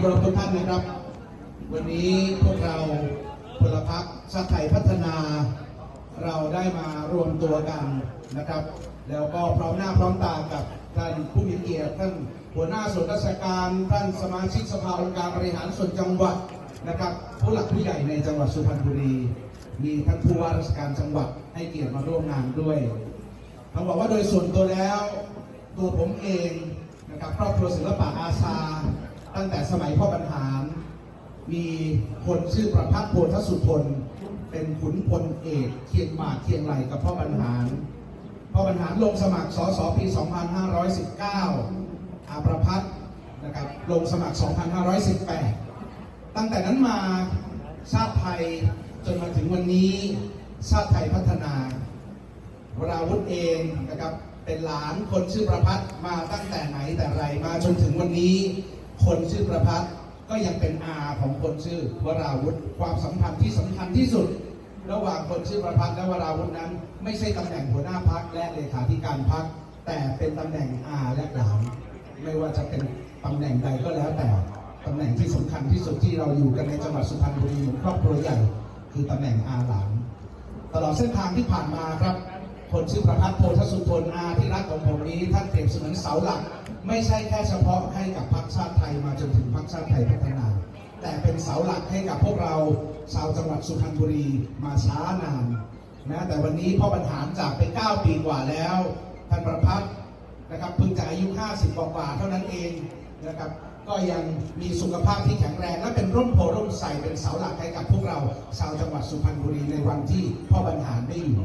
เคารพทุกท่านนะครับ วันนี้พวกเราพลพรรคชาติไทยพัฒนา เราได้มารวมตัวกันนะครับ แล้วก็พร้อมหน้าพร้อมตากับท่านผู้มีเกียรติท่านหัวหน้าส่วนราชการท่านสมาชิกสภาองค์การบริหารส่วนจังหวัดนะครับผู้หลักผู้ใหญ่ในจังหวัดสุพรรณบุรี มีท่านผู้ว่าราชการจังหวัดให้เกียรติมาร่วมงานด้วยต้องบอกว่าโดยส่วนตัวแล้ว ตัวผมเองนะครับครอบครัวศิลปะอาชา ตั้งแต่สมัยพ่อบรรหาร มีคนชื่อประพัฒน์โพธสุทน เป็นขุนพลเอกเคียงหมาเคียงไหลกับพ่อบรรหาร พ่อบรรหารลงสมัครสสปี 2519 อาประพัฒน์นะครับลงสมัคร 2518 ตั้งแต่นั้นมาชาติไทยจนมาถึงวันนี้ชาติไทยพัฒนาวราวุธเองนะครับเป็นหลานคนชื่อประพัฒน์มาตั้งแต่ไหนแต่ไรมาจนถึงวันนี้ คนชื่อประพัฒน์ก็ยังเป็นอาของคนชื่อวราวุธความสัมพันธ์ที่สำคัญที่สุด ระหว่างคนชื่อประพัฒน์และวราวุธนั้น ไม่ใช่ตำแหน่งหัวหน้าพักและเลขาธิการพักแต่เป็นตำแหน่งอาและหลานไม่ว่าจะเป็นตำแหน่งใดก็แล้วแต่ตำแหน่งที่สำคัญที่สุดที่เราอยู่กันในจังหวัดสุพรรณบุรีเหมือนครอบครัวใหญ่คือตำแหน่งอาหลานตลอดเส้นทางที่ผ่านมาครับ คนชื่อประพัฒน์โพธสุทนอาที่รักของผมนี้ท่านเปรียบเสมือนเสาหลัก ไม่ใช่แค่เฉพาะให้กับพรรคชาติไทยมาจนถึงพรรคชาติไทยพัฒนา แต่เป็นเสาหลักให้กับพวกเราชาวจังหวัดสุพรรณบุรีมาช้านานแม้แต่วันนี้พ่อบรรหารจากไป 9 ปีกว่าแล้วท่านประพัฒน์นะครับเพิ่งจะอายุ 50 กว่าเท่านั้นเองนะครับก็ยังมีสุขภาพที่แข็งแรงและเป็นร่มโพร่มใสเป็นเสาหลักให้กับพวกเราชาวจังหวัดสุพรรณบุรีในวันที่พ่อบรรหารไม่อยู่